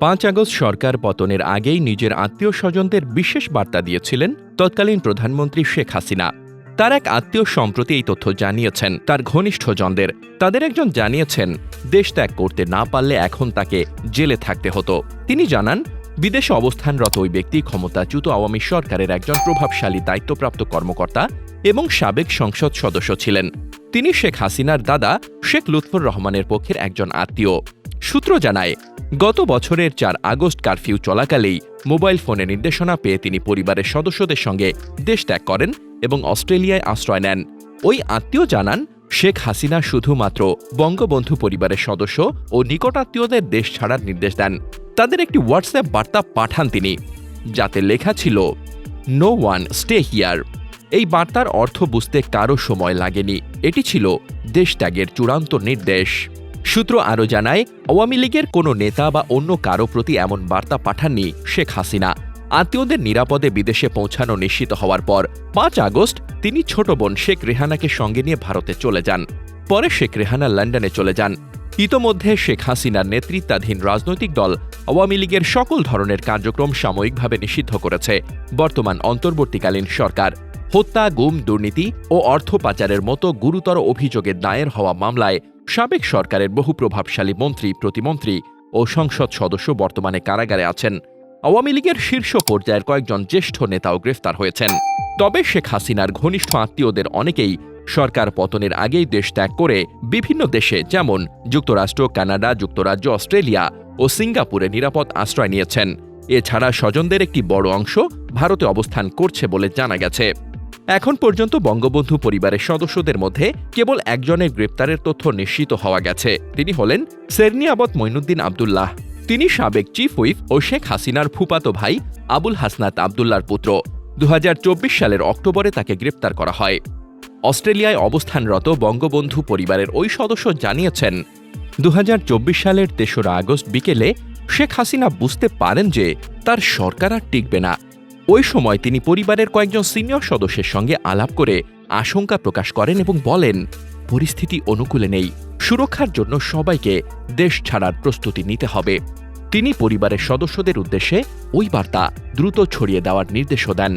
পাঁচ আগস্ট সরকার পতনের আগেই নিজের আত্মীয় স্বজনদের বিশেষ বার্তা দিয়েছিলেন তৎকালীন প্রধানমন্ত্রী শেখ হাসিনা। তার এক আত্মীয় সম্প্রতি এই তথ্য জানিয়েছেন তার ঘনিষ্ঠজনদের। তাদের একজন জানিয়েছেন, দেশ ত্যাগ করতে না পারলে এখন তাকে জেলে থাকতে হতো। তিনি জানান, বিদেশে অবস্থানরত ওই ব্যক্তি ক্ষমতাচ্যুত আওয়ামী সরকারের একজন প্রভাবশালী দায়িত্বপ্রাপ্ত কর্মকর্তা এবং সাবেক সংসদ সদস্য ছিলেন। তিনি শেখ হাসিনার দাদা শেখ লুৎফর রহমানের পক্ষের একজন আত্মীয়। সূত্র জানায় গত বছরের চার আগস্ট কারফিউ চলাকালেই মোবাইল ফোনে নির্দেশনা পেয়ে তিনি পরিবারের সদস্যদের সঙ্গে দেশ ত্যাগ করেন এবং অস্ট্রেলিয়ায় আশ্রয় নেন। ওই আত্মীয় জানান, শেখ হাসিনা শুধুমাত্র বঙ্গবন্ধু পরিবারের সদস্য ও নিকটাত্মীয়দের দেশ ছাড়ার নির্দেশ দেন। তাদের একটি হোয়াটসঅ্যাপ বার্তা পাঠান তিনি, যাতে লেখা ছিল, নো ওয়ান স্টে হিয়ার। এই বার্তার অর্থ বুঝতে কারও সময় লাগেনি। এটি ছিল দেশত্যাগের চূড়ান্ত নির্দেশ। সূত্র আরও জানায়, আওয়ামী লীগের কোনো নেতা বা অন্য কারও প্রতি এমন বার্তা পাঠাননি শেখ হাসিনা। আত্মীয়দের নিরাপদে বিদেশে পৌঁছানো নিশ্চিত হওয়ার পর পাঁচ আগস্ট তিনি ছোট বোন শেখ রেহানাকে সঙ্গে নিয়ে ভারতে চলে যান। পরে শেখ রেহানা লন্ডনে চলে যান। ইতোমধ্যে শেখ হাসিনার নেতৃত্বাধীন রাজনৈতিক দল আওয়ামী লীগের সকল ধরনের কার্যক্রম সাময়িকভাবে নিষিদ্ধ করেছে, বর্তমান অন্তর্বর্তীকালীন সরকার। হত্যা, গুম, দুর্নীতি ও অর্থ পাচারের মতো গুরুতর অভিযোগে দায়ের হওয়া মামলায় সাবেক সরকারের বহু প্রভাবশালী মন্ত্রী, প্রতিমন্ত্রী ও সংসদ সদস্য বর্তমানে কারাগারে আছেন। আওয়ামী লীগের শীর্ষ পর্যায়ের কয়েকজন জ্যেষ্ঠ নেতাও গ্রেফতার হয়েছেন। তবে শেখ হাসিনার ঘনিষ্ঠ আত্মীয়দের অনেকেই সরকার পতনের আগেই দেশ ত্যাগ করে বিভিন্ন দেশে, যেমন যুক্তরাষ্ট্র, কানাডা, যুক্তরাজ্য, অস্ট্রেলিয়া ও সিঙ্গাপুরে নিরাপদ আশ্রয় নিয়েছেন। এছাড়া স্বজনদের একটি বড় অংশ ভারতে অবস্থান করছে বলে জানা গেছে। এখন পর্যন্ত বঙ্গবন্ধু পরিবারের সদস্যদের মধ্যে কেবল একজনের গ্রেপ্তারের তথ্য নিশ্চিত হওয়া গেছে। তিনি হলেন সেরনিয়াবত মইনুদ্দিন আবদুল্লাহ। তিনি সাবেক চিফ হুইপ ও শেখ হাসিনার ফুপাতো ভাই আবুল হাসনাত আবদুল্লার পুত্র। দু হাজার চব্বিশ সালের অক্টোবরে তাকে গ্রেপ্তার করা হয়। অস্ট্রেলিয়ায় অবস্থানরত বঙ্গবন্ধু পরিবারের ওই সদস্য জানিয়েছেন দু হাজার চব্বিশ সালের তেসরা আগস্ট বিকেলে শেখ হাসিনা বুঝতে পারেন যে তার সরকার আর টিকবে না। ওই সময় তিনি পরিবারের কয়েকজন সিনিয়র সদস্যের সঙ্গে আলাপ করে আশঙ্কা প্রকাশ করেন এবং বলেন, পরিস্থিতি অনুকূলে নেই। সুরক্ষার জন্য সবাইকে দেশ ছাড়ার প্রস্তুতি নিতে হবে। তিনি পরিবারের সদস্যদের উদ্দেশ্যে ওই বার্তা দ্রুত ছড়িয়ে দেওয়ার নির্দেশও দেন।